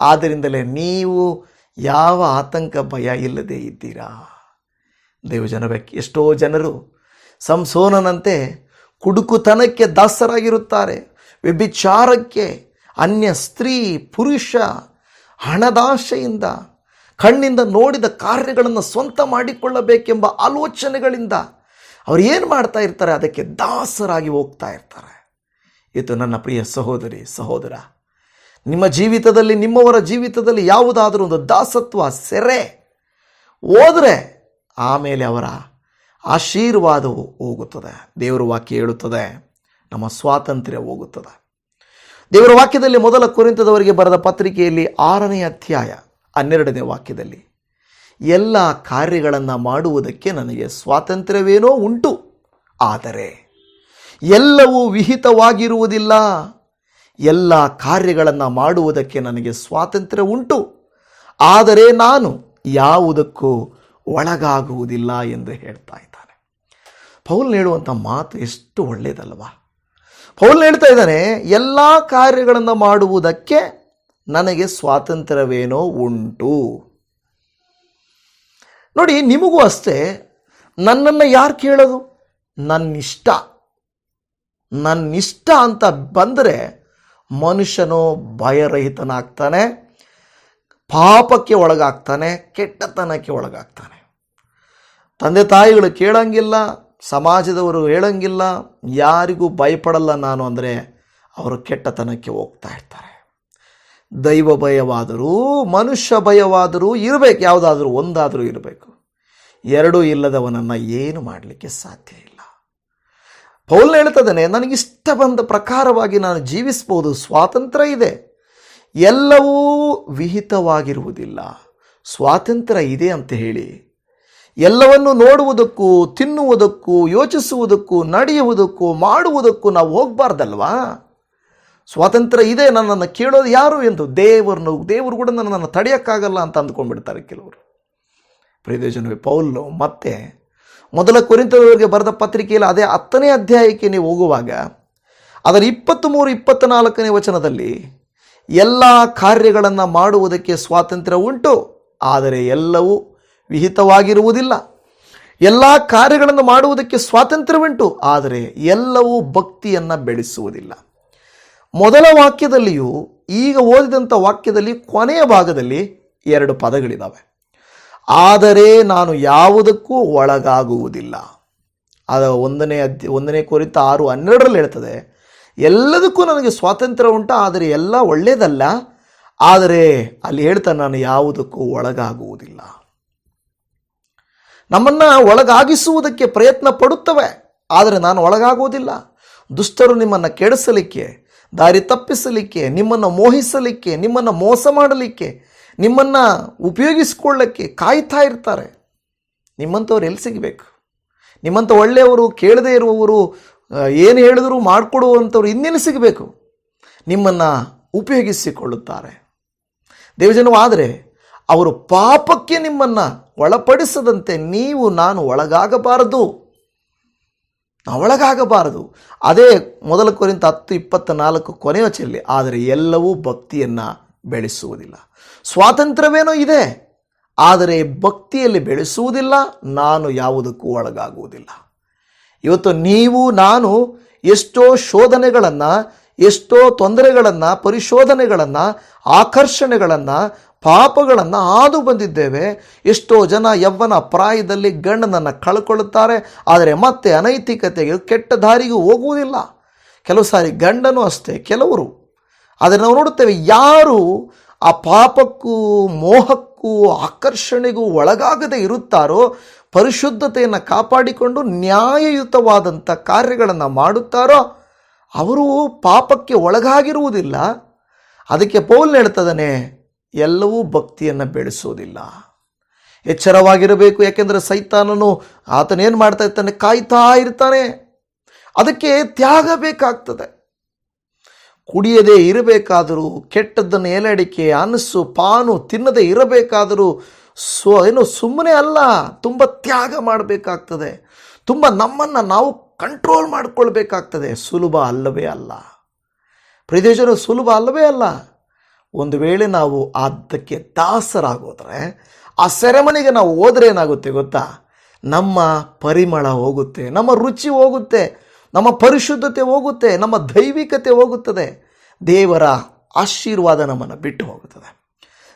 [SPEAKER 1] ಆದ್ದರಿಂದಲೇ ನೀವು ಯಾವ ಆತಂಕ ಭಯ ಇಲ್ಲದೆ ಇದ್ದೀರಾ? ದೇವಜನವೇ ಎಷ್ಟೋ ಜನರು ಸಂಸೋನನಂತೆ ಕುಡುಕುತನಕ್ಕೆ ದಾಸರಾಗಿರುತ್ತಾರೆ. ವ್ಯಭಿಚಾರಕ್ಕೆ ಅನ್ಯ ಸ್ತ್ರೀ, ಪುರುಷ ಹಣದಾಶೆಯಿಂದ ಕಣ್ಣಿಂದ ನೋಡಿದ ಕಾರ್ಯಗಳನ್ನು ಸ್ವಂತ ಮಾಡಿಕೊಳ್ಳಬೇಕೆಂಬ ಆಲೋಚನೆಗಳಿಂದ ಅವ್ರು ಏನು ಮಾಡ್ತಾ ಇರ್ತಾರೆ? ಅದಕ್ಕೆ ದಾಸರಾಗಿ ಹೋಗ್ತಾ ಇರ್ತಾರೆ. ಇದು ನನ್ನ ಪ್ರಿಯ ಸಹೋದರಿ, ಸಹೋದರ, ನಿಮ್ಮ ಜೀವಿತದಲ್ಲಿ, ನಿಮ್ಮವರ ಜೀವಿತದಲ್ಲಿ ಯಾವುದಾದರೂ ಒಂದು ದಾಸತ್ವ ಸೆರೆ ಹೋದರೆ ಆಮೇಲೆ ಅವರ ಆಶೀರ್ವಾದವು ಹೋಗುತ್ತದೆ. ದೇವರ ವಾಕ್ಯ ಹೇಳುತ್ತದೆ, ನಮ್ಮ ಸ್ವಾತಂತ್ರ್ಯ ಹೋಗುತ್ತದೆ. ದೇವರ ವಾಕ್ಯದಲ್ಲಿ ಮೊದಲ ಕುರಿತದವರಿಗೆ ಬರೆದ ಪತ್ರಿಕೆಯಲ್ಲಿ ಆರನೇ ಅಧ್ಯಾಯ, ಹನ್ನೆರಡನೇ ವಾಕ್ಯದಲ್ಲಿ, ಎಲ್ಲ ಕಾರ್ಯಗಳನ್ನು ಮಾಡುವುದಕ್ಕೆ ನನಗೆ ಸ್ವಾತಂತ್ರ್ಯವೇನೋ ಉಂಟು, ಆದರೆ ಎಲ್ಲವೂ ವಿಹಿತವಾಗಿರುವುದಿಲ್ಲ. ಎಲ್ಲ ಕಾರ್ಯಗಳನ್ನು ಮಾಡುವುದಕ್ಕೆ ನನಗೆ ಸ್ವಾತಂತ್ರ್ಯ ಉಂಟು, ಆದರೆ ನಾನು ಯಾವುದಕ್ಕೂ ಒಳಗಾಗುವುದಿಲ್ಲ ಎಂದು ಹೇಳ್ತಾ ಇದ್ದಾನೆ. ಪೌಲ್ ಹೇಳುವಂಥ ಮಾತು ಎಷ್ಟು ಒಳ್ಳೆಯದಲ್ವಾ? ಪೌಲ್ ಹೇಳ್ತಾ ಇದ್ದಾನೆ, ಎಲ್ಲ ಕಾರ್ಯಗಳನ್ನು ಮಾಡುವುದಕ್ಕೆ ನನಗೆ ಸ್ವಾತಂತ್ರ್ಯವೇನೋ ಉಂಟು. ನೋಡಿ, ನಿಮಗೂ ಅಷ್ಟೇ, ನನ್ನನ್ನು ಯಾರು ಕೇಳೋದು? ನನ್ನಿಷ್ಟ. ನನ್ನಿಷ್ಟ ಅಂತ ಬಂದರೆ ಮನುಷ್ಯನು ಭಯರಹಿತನಾಗ್ತಾನೆ, ಪಾಪಕ್ಕೆ ಒಳಗಾಗ್ತಾನೆ, ಕೆಟ್ಟತನಕ್ಕೆ ಒಳಗಾಗ್ತಾನೆ. ತಂದೆ ತಾಯಿಗಳು ಕೇಳಂಗಿಲ್ಲ, ಸಮಾಜದವರು ಹೇಳಂಗಿಲ್ಲ, ಯಾರಿಗೂ ಭಯಪಡಲ್ಲ ನಾನು ಅಂದರೆ ಅವರು ಕೆಟ್ಟತನಕ್ಕೆ ಹೋಗ್ತಾ ಇರ್ತಾರೆ. ದೈವ ಭಯವಾದರೂ, ಮನುಷ್ಯ ಭಯವಾದರೂ ಇರಬೇಕು, ಯಾವುದಾದರೂ ಒಂದಾದರೂ ಇರಬೇಕು. ಎರಡೂ ಇಲ್ಲದವನನ್ನು ಏನು ಮಾಡಲಿಕ್ಕೆ ಸಾಧ್ಯ ಇಲ್ಲ. ಪೌಲ್ ಹೇಳ್ತದಾನೆ, ನನಗಿಷ್ಟ ಬಂದ ಪ್ರಕಾರವಾಗಿ ನಾನು ಜೀವಿಸ್ಬೋದು, ಸ್ವಾತಂತ್ರ್ಯ ಇದೆ. ಎಲ್ಲವೂ ವಿಹಿತವಾಗಿರುವುದಿಲ್ಲ. ಸ್ವಾತಂತ್ರ್ಯ ಇದೆ ಅಂತ ಹೇಳಿ ಎಲ್ಲವನ್ನು ನೋಡುವುದಕ್ಕೂ, ತಿನ್ನುವುದಕ್ಕೂ, ಯೋಚಿಸುವುದಕ್ಕೂ, ನಡೆಯುವುದಕ್ಕೂ, ಮಾಡುವುದಕ್ಕೂ ನಾವು ಹೋಗಬಾರ್ದಲ್ವಾ? ಸ್ವಾತಂತ್ರ್ಯ ಇದೆ, ನನ್ನನ್ನು ಕೇಳೋದು ಯಾರು ಎಂದು ದೇವರನ್ನು, ದೇವರು ಕೂಡ ನನ್ನನ್ನು ತಡೆಯೋಕ್ಕಾಗಲ್ಲ ಅಂತ ಅಂದ್ಕೊಂಡ್ಬಿಡ್ತಾರೆ ಕೆಲವರು. ಪ್ರಿಯದೇಶನವೇ ಪೌಲ್ಲು ಮತ್ತೆ ಮೊದಲ ಕುರಿತವರಿಗೆ ಬರೆದ ಪತ್ರಿಕೆಯಲ್ಲಿ ಅದೇ ಹತ್ತನೇ ಅಧ್ಯಾಯಕ್ಕೆ ನೀವು ಹೋಗುವಾಗ, ಅದರ ಇಪ್ಪತ್ತ್ಮೂರು, ಇಪ್ಪತ್ತ್ನಾಲ್ಕನೇ ವಚನದಲ್ಲಿ ಎಲ್ಲ ಕಾರ್ಯಗಳನ್ನು ಮಾಡುವುದಕ್ಕೆ ಸ್ವಾತಂತ್ರ್ಯ ಉಂಟು, ಆದರೆ ಎಲ್ಲವೂ ವಿಹಿತವಾಗಿರುವುದಿಲ್ಲ. ಎಲ್ಲ ಕಾರ್ಯಗಳನ್ನು ಮಾಡುವುದಕ್ಕೆ ಸ್ವಾತಂತ್ರ್ಯವುಂಟು, ಆದರೆ ಎಲ್ಲವೂ ಭಕ್ತಿಯನ್ನು ಬೆಳೆಸುವುದಿಲ್ಲ. ಮೊದಲ ವಾಕ್ಯದಲ್ಲಿಯೂ, ಈಗ ಓದಿದಂಥ ವಾಕ್ಯದಲ್ಲಿ ಕೊನೆಯ ಭಾಗದಲ್ಲಿ ಎರಡು ಪದಗಳಿದ್ದಾವೆ ಆದರೆ ನಾನು ಯಾವುದಕ್ಕೂ ಒಳಗಾಗುವುದಿಲ್ಲ. ಅದ ಒಂದನೇ ಅದ್ ಒಂದನೇ ಕುರಿತ ಆರು ಹನ್ನೆರಡರಲ್ಲಿ ಹೇಳ್ತದೆ, ಎಲ್ಲದಕ್ಕೂ ನನಗೆ ಸ್ವಾತಂತ್ರ್ಯ ಉಂಟು, ಆದರೆ ಎಲ್ಲ ಒಳ್ಳೆಯದಲ್ಲ, ಆದರೆ ಅಲ್ಲಿ ಹೇಳ್ತಾನೆ ನಾನು ಯಾವುದಕ್ಕೂ ಒಳಗಾಗುವುದಿಲ್ಲ. ನಮ್ಮನ್ನು ಒಳಗಾಗಿಸುವುದಕ್ಕೆ ಪ್ರಯತ್ನ ಪಡುತ್ತವೆ, ಆದರೆ ನಾನು ಒಳಗಾಗುವುದಿಲ್ಲ. ದುಷ್ಟರು ನಿಮ್ಮನ್ನು ಕೆಡಿಸಲಿಕ್ಕೆ, ದಾರಿ ತಪ್ಪಿಸಲಿಕ್ಕೆ, ನಿಮ್ಮನ್ನು ಮೋಹಿಸಲಿಕ್ಕೆ, ನಿಮ್ಮನ್ನು ಮೋಸ ಮಾಡಲಿಕ್ಕೆ, ನಿಮ್ಮನ್ನು ಉಪಯೋಗಿಸಿಕೊಳ್ಳಕ್ಕೆ ಕಾಯ್ತಾ ಇರ್ತಾರೆ. ನಿಮ್ಮಂಥವ್ರು ಎಲ್ಲಿ ಸಿಗಬೇಕು? ನಿಮ್ಮಂಥ ಒಳ್ಳೆಯವರು, ಕೇಳದೇ ಇರುವವರು ಏನು ಹೇಳಿದರೂ ಮಾಡಿಕೊಡುವಂಥವ್ರು ಇನ್ನೇನು ಸಿಗಬೇಕು? ನಿಮ್ಮನ್ನು ಉಪಯೋಗಿಸಿಕೊಳ್ಳುತ್ತಾರೆ. ದೇವಜನವಾದರೆ ಅವರು ಪಾಪಕ್ಕೆ ನಿಮ್ಮನ್ನು ಒಳಪಡಿಸದಂತೆ ನೀವು ನಾನು ಒಳಗಾಗಬಾರದು. ಒಳಗಾಗಬಾರದು. ಅದೇ ಮೊದಲ ಕೊರಿಂತ ಹತ್ತು ಇಪ್ಪತ್ತ ನಾಲ್ಕು ಕೊನೆಯ ಚೆಲ್ಲಿ ಆದರೆ ಎಲ್ಲವೂ ಭಕ್ತಿಯನ್ನು ಬೆಳೆಸುವುದಿಲ್ಲ. ಸ್ವಾತಂತ್ರ್ಯವೇನೋ ಇದೆ, ಆದರೆ ಭಕ್ತಿಯಲ್ಲಿ ಬೆಳೆಸುವುದಿಲ್ಲ, ನಾನು ಯಾವುದಕ್ಕೂ ಒಳಗಾಗುವುದಿಲ್ಲ. ಇವತ್ತು ನೀವು, ನಾನು ಎಷ್ಟೋ ಶೋಧನೆಗಳನ್ನು ಎಷ್ಟೋ ತೊಂದರೆಗಳನ್ನು, ಪರಿಶೋಧನೆಗಳನ್ನು, ಆಕರ್ಷಣೆಗಳನ್ನು, ಪಾಪಗಳನ್ನು ಹಾದು ಬಂದಿದ್ದೇವೆ. ಎಷ್ಟೋ ಜನ ಯವ್ವನ ಪ್ರಾಯದಲ್ಲಿ ಗಂಡನನ್ನು ಕಳ್ಕೊಳ್ಳುತ್ತಾರೆ, ಆದರೆ ಮತ್ತೆ ಅನೈತಿಕತೆಗೆ ಕೆಟ್ಟ ದಾರಿಗೂ ಹೋಗುವುದಿಲ್ಲ. ಕೆಲವು ಸಾರಿ ಗಂಡನೂ ಅಷ್ಟೇ, ಕೆಲವರು. ಆದರೆ ನಾವು ನೋಡುತ್ತೇವೆ ಯಾರು ಆ ಪಾಪಕ್ಕೂ, ಮೋಹಕ್ಕೂ, ಆಕರ್ಷಣೆಗೂ ಒಳಗಾಗದೆ ಇರುತ್ತಾರೋ, ಪರಿಶುದ್ಧತೆಯನ್ನು ಕಾಪಾಡಿಕೊಂಡು ನ್ಯಾಯಯುತವಾದಂಥ ಕಾರ್ಯಗಳನ್ನು ಮಾಡುತ್ತಾರೋ ಅವರು ಪಾಪಕ್ಕೆ ಒಳಗಾಗಿರುವುದಿಲ್ಲ. ಅದಕ್ಕೆ ಪೌಲ್ ನೆಡ್ತದನೆ ಎಲ್ಲವೂ ಭಕ್ತಿಯನ್ನು ಬೆಳೆಸೋದಿಲ್ಲ ಎಚ್ಚರವಾಗಿರಬೇಕು, ಯಾಕೆಂದರೆ ಸೈತಾನನು ಆತನೇನು ಮಾಡ್ತಾ ಇರ್ತಾನೆ, ಕಾಯ್ತಾ ಇರ್ತಾನೆ. ಅದಕ್ಕೆ ತ್ಯಾಗ ಬೇಕಾಗ್ತದೆ. ಕುಡಿಯದೇ ಇರಬೇಕಾದರೂ, ಕೆಟ್ಟದ್ದನ್ನು ಏಲಡಿಕೆ, ಅನಸು, ಪಾನು ತಿನ್ನದೇ ಇರಬೇಕಾದರೂ ಸ್ವ ಏನು ಸುಮ್ಮನೆ ಅಲ್ಲ, ತುಂಬ ತ್ಯಾಗ ಮಾಡಬೇಕಾಗ್ತದೆ. ತುಂಬ ನಮ್ಮನ್ನು ನಾವು ಕಂಟ್ರೋಲ್ ಮಾಡಿಕೊಳ್ಬೇಕಾಗ್ತದೆ. ಸುಲಭ ಅಲ್ಲವೇ ಅಲ್ಲ. ಪ್ರದೇಶರು ಸುಲಭ ಅಲ್ಲವೇ ಅಲ್ಲ. ಒಂದು ವೇಳೆ ನಾವು ಅದಕ್ಕೆ ದಾಸರಾಗೋದ್ರೆ, ಆ ಸೆರೆಮನಿಗೆ ನಾವು ಹೋದರೆ ಏನಾಗುತ್ತೆ ಗೊತ್ತಾ? ನಮ್ಮ ಪರಿಮಳ ಹೋಗುತ್ತೆ, ನಮ್ಮ ರುಚಿ ಹೋಗುತ್ತೆ, ನಮ್ಮ ಪರಿಶುದ್ಧತೆ ಹೋಗುತ್ತೆ, ನಮ್ಮ ದೈವಿಕತೆ ಹೋಗುತ್ತದೆ. ದೇವರ ಆಶೀರ್ವಾದ ನಮ್ಮನ್ನು ಬಿಟ್ಟು ಹೋಗುತ್ತದೆ.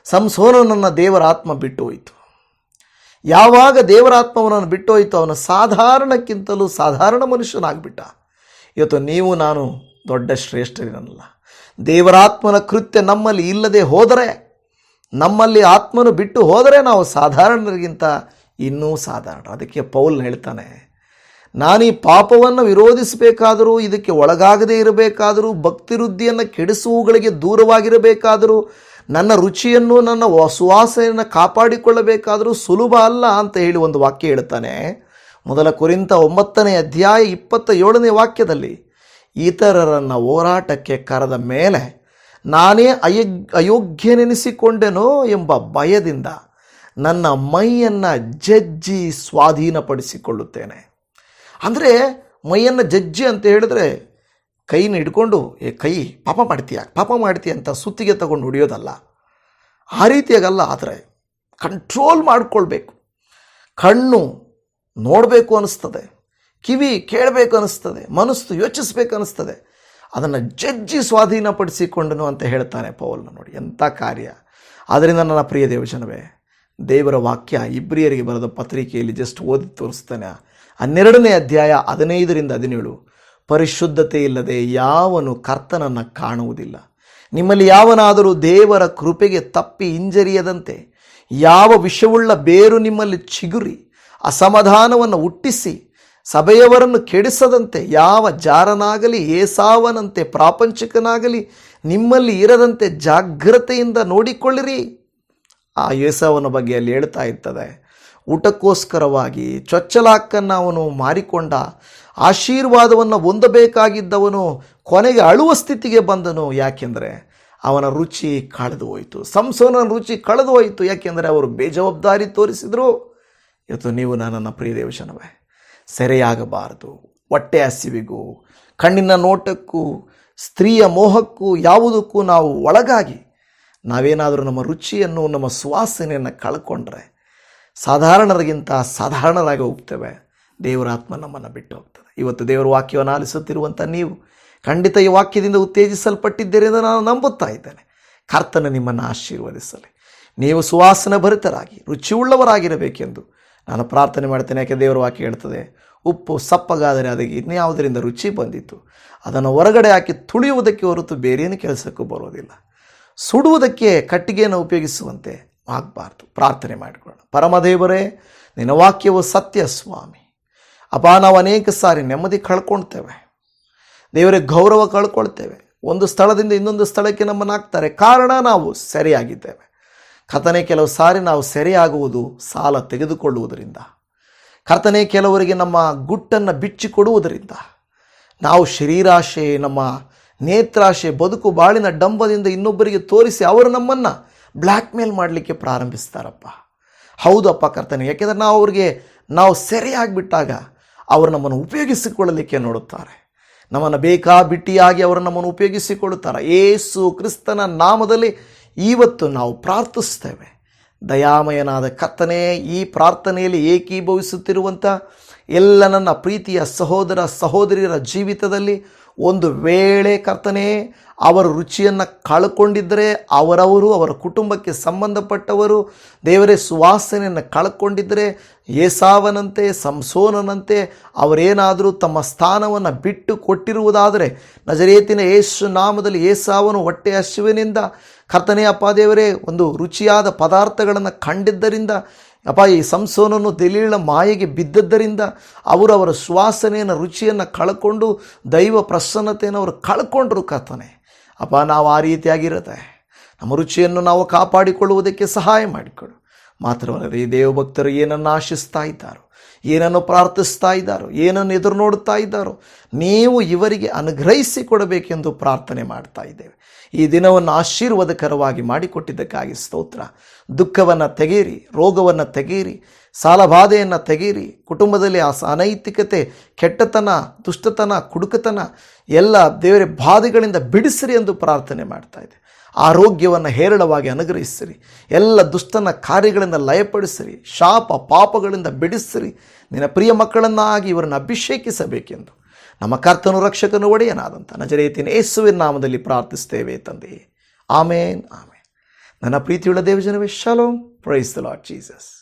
[SPEAKER 1] ಸಂಸೋನನನ್ನು ದೇವರ ಆತ್ಮ ಬಿಟ್ಟು ಹೋಯಿತು. ಯಾವಾಗ ದೇವರಾತ್ಮವನ್ನು ಬಿಟ್ಟು ಹೋಯಿತು ಅವನು ಸಾಧಾರಣಕ್ಕಿಂತಲೂ ಸಾಧಾರಣ ಮನುಷ್ಯನಾಗ್ಬಿಟ್ಟ. ಇವತ್ತು ನೀವು, ನಾನು ದೊಡ್ಡ ಶ್ರೇಷ್ಠರಿನಲ್ಲ. ದೇವರಾತ್ಮನ ಕೃತ್ಯ ನಮ್ಮಲ್ಲಿ ಇಲ್ಲದೆ ಹೋದರೆ, ನಮ್ಮಲ್ಲಿ ಆತ್ಮನು ಬಿಟ್ಟು ಹೋದರೆ ನಾವು ಸಾಧಾರಣರಿಗಿಂತ ಇನ್ನೂ ಸಾಧಾರಣ. ಅದಕ್ಕೆ ಪೌಲ್ ಹೇಳ್ತಾನೆ, ನಾನು ಪಾಪವನ್ನು ವಿರೋಧಿಸಬೇಕಾದರೂ, ಇದಕ್ಕೆ ಒಳಗಾಗದೇ ಇರಬೇಕಾದರೂ ಭಕ್ತಿ ವೃದ್ಧಿಯನ್ನು ಕೆಡಿಸುವುಗಳಿಗೆ ದೂರವಾಗಿರಬೇಕಾದರೂ ನನ್ನ ರುಚಿಯನ್ನು, ನನ್ನ ಸುವಾಸನೆಯನ್ನು ಕಾಪಾಡಿಕೊಳ್ಳಬೇಕಾದರೂ ಸುಲಭ ಅಲ್ಲ ಅಂತ ಹೇಳಿ ಒಂದು ವಾಕ್ಯ ಹೇಳ್ತಾನೆ ಮೊದಲ ಕುರಿತ ಒಂಬತ್ತನೇ ಅಧ್ಯಾಯ ಇಪ್ಪತ್ತ ಏಳನೇ ವಾಕ್ಯದಲ್ಲಿ, ಇತರರನ್ನು ಹೋರಾಟಕ್ಕೆ ಕರೆದ ಮೇಲೆ ನಾನೇ ಅಯೋಗ್ಯ ಅಯೋಗ್ಯನೆನಿಸಿಕೊಂಡೆನೋ ಎಂಬ ಭಯದಿಂದ ನನ್ನ ಮೈಯನ್ನು ಜಜ್ಜಿ ಸ್ವಾಧೀನಪಡಿಸಿಕೊಳ್ಳುತ್ತೇನೆ. ಅಂದರೆ ಮೈಯನ್ನು ಜಜ್ಜಿ ಅಂತ ಹೇಳಿದ್ರೆ ಕೈನ ಹಿಡ್ಕೊಂಡು, ಏ ಕೈ, ಪಾಪ ಮಾಡ್ತೀಯ? ಪಾಪ ಮಾಡ್ತೀಯ? ಅಂತ ಸುತ್ತಿಗೆ ತಗೊಂಡು ಹೊಡಿಯೋದಲ್ಲ. ಆ ರೀತಿಯಾಗಲ್ಲ ಆದರೆ ಕಂಟ್ರೋಲ್ ಮಾಡಿಕೊಳ್ಬೇಕು. ಕಣ್ಣು ನೋಡಬೇಕು ಅನ್ನಿಸ್ತದೆ ಕಿವಿ ಕೇಳಬೇಕು ಅನ್ನಿಸ್ತದೆ ಮನಸ್ಸು ಯೋಚಿಸ್ಬೇಕು ಅನ್ನಿಸ್ತದೆ ಅದನ್ನು ಜಜ್ಜಿ ಸ್ವಾಧೀನಪಡಿಸಿಕೊಂಡನು ಅಂತ ಹೇಳ್ತಾನೆ ಪೌಲ್ನ ನೋಡಿ. ಎಂಥ ಕಾರ್ಯ. ಆದ್ದರಿಂದ ನನ್ನ ಪ್ರಿಯ ದೇವಜನವೇ, ದೇವರ ವಾಕ್ಯ ಇಬ್ರಿಯರಿಗೆ ಬರೆದ ಪತ್ರಿಕೆಯಲ್ಲಿ ಜಸ್ಟ್ ಓದಿ ತೋರಿಸ್ತಾನೆ. ಹನ್ನೆರಡನೇ ಅಧ್ಯಾಯ ಹದಿನೈದರಿಂದ ಹದಿನೇಳು. ಪರಿಶುದ್ಧತೆ ಇಲ್ಲದೆ ಯಾವನು ಕರ್ತನನ್ನು ಕಾಣುವುದಿಲ್ಲ. ನಿಮ್ಮಲ್ಲಿ ಯಾವನಾದರೂ ದೇವರ ಕೃಪೆಗೆ ತಪ್ಪಿ ಹಿಂಜರಿಯದಂತೆ, ಯಾವ ವಿಷವುಳ್ಳ ಬೇರು ನಿಮ್ಮಲ್ಲಿ ಚಿಗುರಿ, ಅಸಮಾಧಾನವನ್ನು ಹುಟ್ಟಿಸಿ, ಸಭೆಯವರನ್ನು ಕೆಡಿಸದಂತೆ, ಯಾವ ಜಾರನಾಗಲಿ, ಏಸಾವನಂತೆ ಪ್ರಾಪಂಚಿಕನಾಗಲಿ, ನಿಮ್ಮಲ್ಲಿ ಇರದಂತೆ ಜಾಗ್ರತೆಯಿಂದ ನೋಡಿಕೊಳ್ಳಿರಿ. ಆ ಏಸಾವನ ಬಗ್ಗೆ ಅಲ್ಲಿ ಹೇಳ್ತಾ ಇರ್ತದೆ, ಊಟಕ್ಕೋಸ್ಕರವಾಗಿ ಚೊಚ್ಚಲಾಕ್ಕನ್ನು ಅವನು ಮಾರಿಕೊಂಡ ಆಶೀರ್ವಾದವನ್ನು ಹೊಂದಬೇಕಾಗಿದ್ದವನು ಕೊನೆಗೆ ಅಳುವ ಸ್ಥಿತಿಗೆ ಬಂದನು. ಯಾಕೆಂದರೆ ಅವನ ರುಚಿ ಕಳೆದು ಹೋಯಿತು. ಸಂಸೋನ ರುಚಿ ಕಳೆದು ಹೋಯಿತು. ಯಾಕೆಂದರೆ ಅವರು ಬೇಜವಾಬ್ದಾರಿ ತೋರಿಸಿದರು. ಇವತ್ತು ನೀವು ನನ್ನ ಪ್ರಿಯ ದೇವಶನವೇ ಸೆರೆಯಾಗಬಾರದು. ಹೊಟ್ಟೆ ಹಸಿವಿಗೂ, ಕಣ್ಣಿನ ನೋಟಕ್ಕೂ, ಸ್ತ್ರೀಯ ಮೋಹಕ್ಕೂ, ಯಾವುದಕ್ಕೂ ನಾವು ಒಳಗಾಗಿ ನಾವೇನಾದರೂ ನಮ್ಮ ರುಚಿಯನ್ನು, ನಮ್ಮ ಸುವಾಸನೆಯನ್ನು ಕಳ್ಕೊಂಡ್ರೆ ಸಾಧಾರಣರಿಗಿಂತ ಸಾಧಾರಣರಾಗಿ ಹೋಗ್ತೇವೆ. ದೇವರ ಆತ್ಮ ನಮ್ಮನ್ನು ಬಿಟ್ಟು ಹೋಗ್ತದೆ. ಇವತ್ತು ದೇವರ ವಾಕ್ಯವನ್ನು ಆಲಿಸುತ್ತಿರುವಂಥ ನೀವು ಖಂಡಿತ ಈ ವಾಕ್ಯದಿಂದ ಉತ್ತೇಜಿಸಲ್ಪಟ್ಟಿದ್ದೀರಿ ಎಂದು ನಾನು ನಂಬುತ್ತಾ ಇದ್ದೇನೆ. ಕರ್ತನ ನಿಮ್ಮನ್ನು ಆಶೀರ್ವದಿಸಲಿ. ನೀವು ಸುವಾಸನ ಭರಿತರಾಗಿ, ರುಚಿಯುಳ್ಳವರಾಗಿರಬೇಕೆಂದು ನಾನು ಪ್ರಾರ್ಥನೆ ಮಾಡ್ತೇನೆ. ಯಾಕೆ ದೇವರ ವಾಕ್ಯ ಹೇಳ್ತದೆ, ಉಪ್ಪು ಸಪ್ಪಗಾದರೆ ಅದಕ್ಕೆ ಇನ್ಯಾವುದರಿಂದ ರುಚಿ ಬಂದಿತ್ತು. ಅದನ್ನು ಹೊರಗಡೆ ಹಾಕಿ ತುಳಿಯುವುದಕ್ಕೆ ಹೊರತು ಬೇರೇನು ಕೆಲಸಕ್ಕೂ ಬರೋದಿಲ್ಲ. ಸುಡುವುದಕ್ಕೆ ಕಟ್ಟಿಗೆಯನ್ನು ಉಪಯೋಗಿಸುವಂತೆ ಆಗಬಾರ್ದು. ಪ್ರಾರ್ಥನೆ ಮಾಡಿಕೊಳ್ಳೋಣ. ಪರಮದೇವರೇ, ನಿನ್ನ ವಾಕ್ಯವು ಸತ್ಯ, ಸ್ವಾಮಿ. ಅಪ್ಪ ನಾವು ಅನೇಕ ಸಾರಿ ನೆಮ್ಮದಿ ಕಳ್ಕೊಳ್ತೇವೆ. ದೇವರ ಗೌರವ ಕಳ್ಕೊಳ್ತೇವೆ. ಒಂದು ಸ್ಥಳದಿಂದ ಇನ್ನೊಂದು ಸ್ಥಳಕ್ಕೆ ನಮ್ಮನ್ನು ಹಾಕ್ತಾರೆ. ಕಾರಣ ನಾವು ಸರಿಯಾಗಿದ್ದೇವೆ. ಕರ್ತನೆ, ಕೆಲವು ಸಾರಿ ನಾವು ಸೆರೆಯಾಗುವುದು ಸಾಲ ತೆಗೆದುಕೊಳ್ಳುವುದರಿಂದ. ಕರ್ತನೆ, ಕೆಲವರಿಗೆ ನಮ್ಮ ಗುಟ್ಟನ್ನು ಬಿಚ್ಚಿಕೊಡುವುದರಿಂದ. ನಾವು ಶರೀರಾಶೆ, ನಮ್ಮ ನೇತ್ರಾಶೆ, ಬದುಕು ಬಾಳಿನ ಡಂಬದಿಂದ ಇನ್ನೊಬ್ಬರಿಗೆ ತೋರಿಸಿ ಅವರು ನಮ್ಮನ್ನು ಬ್ಲ್ಯಾಕ್ ಮೇಲ್ ಮಾಡಲಿಕ್ಕೆ ಪ್ರಾರಂಭಿಸ್ತಾರಪ್ಪ. ಹೌದಪ್ಪ ಕರ್ತನೆ, ಯಾಕೆಂದರೆ ನಾವು ಅವ್ರಿಗೆ, ನಾವು ಸೆರೆಯಾಗಿಬಿಟ್ಟಾಗ ಅವರು ನಮ್ಮನ್ನು ಉಪಯೋಗಿಸಿಕೊಳ್ಳಲಿಕ್ಕೆ ನೋಡುತ್ತಾರೆ. ನಮ್ಮನ್ನು ಬೇಕಾ ಬಿಟ್ಟಿಯಾಗಿ ಅವರು ನಮ್ಮನ್ನು ಉಪಯೋಗಿಸಿಕೊಳ್ಳುತ್ತಾರೆ. ಏಸು ಕ್ರಿಸ್ತನ ನಾಮದಲ್ಲಿ ಇವತ್ತು ನಾವು ಪ್ರಾರ್ಥಿಸ್ತೇವೆ ದಯಾಮಯನಾದ ಕತ್ತನೆ ಈ ಪ್ರಾರ್ಥನೆಯಲ್ಲಿ ಏಕೀಭವಿಸುತ್ತಿರುವಂಥ ಎಲ್ಲ ನನ್ನ ಪ್ರೀತಿಯ ಸಹೋದರ ಸಹೋದರಿಯರ ಜೀವಿತದಲ್ಲಿ ಒಂದು ವೇಳೆ ಕರ್ತನೆ ಅವರ ರುಚಿಯನ್ನು ಕಳ್ಕೊಂಡಿದ್ದರೆ ಅವರವರು, ಅವರ ಕುಟುಂಬಕ್ಕೆ ಸಂಬಂಧಪಟ್ಟವರು, ದೇವರೇ ಸುವಾಸನೆಯನ್ನು ಕಳ್ಕೊಂಡಿದ್ದರೆ ಏಸಾವನಂತೆ, ಸಂಸೋನನಂತೆ ಅವರೇನಾದರೂ ತಮ್ಮ ಸ್ಥಾನವನ್ನು ಬಿಟ್ಟು ಕೊಟ್ಟಿರುವುದಾದರೆ ನಜರೇತಿನ ಯೇಸು ನಾಮದಲ್ಲಿ ಏಸಾವನು ಹೊಟ್ಟೆ ಹಸಿವಿನಿಂದ ಅಪ್ಪ ದೇವರೇ, ಒಂದು ರುಚಿಯಾದ ಪದಾರ್ಥಗಳನ್ನು ಕಂಡಿದ್ದರಿಂದ ಅಪ್ಪ, ಈ ಸಂಸೋನನ್ನು ದಲೀಳ ಮಾಯೆಗೆ ಬಿದ್ದದ್ದರಿಂದ ಅವರು ಅವರ ಸುವಾಸನೆಯನ್ನು, ರುಚಿಯನ್ನು ಕಳ್ಕೊಂಡು, ದೈವ ಪ್ರಸನ್ನತೆಯನ್ನು ಅವರು ಕಳ್ಕೊಂಡ್ರು ಕರ್ತನೆ. ಅಪ್ಪ, ನಾವು ಆ ರೀತಿಯಾಗಿರುತ್ತೆ. ನಮ್ಮ ರುಚಿಯನ್ನು ನಾವು ಕಾಪಾಡಿಕೊಳ್ಳುವುದಕ್ಕೆ ಸಹಾಯ ಮಾಡಿಕೊಡು. ಮಾತ್ರವಲ್ಲದೆ ಈ ದೇವಭಕ್ತರು ಏನನ್ನು ಆಶಿಸ್ತಾ ಇದ್ದಾರೋ ಏನನ್ನು ಪ್ರಾರ್ಥಿಸ್ತಾ ಇದ್ದಾರೋ, ಏನನ್ನು ಎದುರು ನೋಡುತ್ತಾ ಇದ್ದಾರೋ, ನೀವು ಇವರಿಗೆ ಅನುಗ್ರಹಿಸಿ ಕೊಡಬೇಕೆಂದು ಪ್ರಾರ್ಥನೆ ಮಾಡ್ತಾ ಇದ್ದೇವೆ. ಈ ದಿನವನ್ನು ಆಶೀರ್ವಾದಕರವಾಗಿ ಮಾಡಿಕೊಟ್ಟಿದ್ದಕ್ಕಾಗಿ ಸ್ತೋತ್ರ. ದುಃಖವನ್ನು ತೆಗೀರಿ, ರೋಗವನ್ನು ತೆಗೀರಿ, ಸಾಲಬಾಧೆಯನ್ನು ತೆಗೀರಿ, ಕುಟುಂಬದಲ್ಲಿ ಆ ಅನೈತಿಕತೆ, ಕೆಟ್ಟತನ, ದುಷ್ಟತನ, ಕುಡುಕತನ, ಎಲ್ಲ ದೇವರ ಬಾಧೆಗಳಿಂದ ಬಿಡಿಸಿರಿ ಎಂದು ಪ್ರಾರ್ಥನೆ ಮಾಡ್ತಾ ಇದೆ ಆರೋಗ್ಯವನ್ನು ಹೇರಳವಾಗಿ ಅನುಗ್ರಹಿಸಿರಿ. ಎಲ್ಲ ದುಷ್ಟನ ಕಾರ್ಯಗಳಿಂದ ಲಯಪಡಿಸಿರಿ. ಶಾಪ ಪಾಪಗಳಿಂದ ಬಿಡಿಸಿರಿ. ನಿನ್ನ ಪ್ರಿಯ ಮಕ್ಕಳನ್ನಾಗಿ ಇವರನ್ನು ಅಭಿಷೇಕಿಸಬೇಕೆಂದು. ನಮ್ಮ ಕರ್ತನು ರಕ್ಷಕನು ಒಡೆಯನಾದಂಥ ನಜರೇತಿನ ಯೇಸುವಿನ ನಾಮದಲ್ಲಿ ಪ್ರಾರ್ಥಿಸ್ತೇವೆ ತಂದೆಯೇ ಆಮೇನ್ ಆಮೇನ್. ನನ್ನ ಪ್ರೀತಿಯುಳ್ಳ ದೇವಜನವೇ shalom praise the Lord Jesus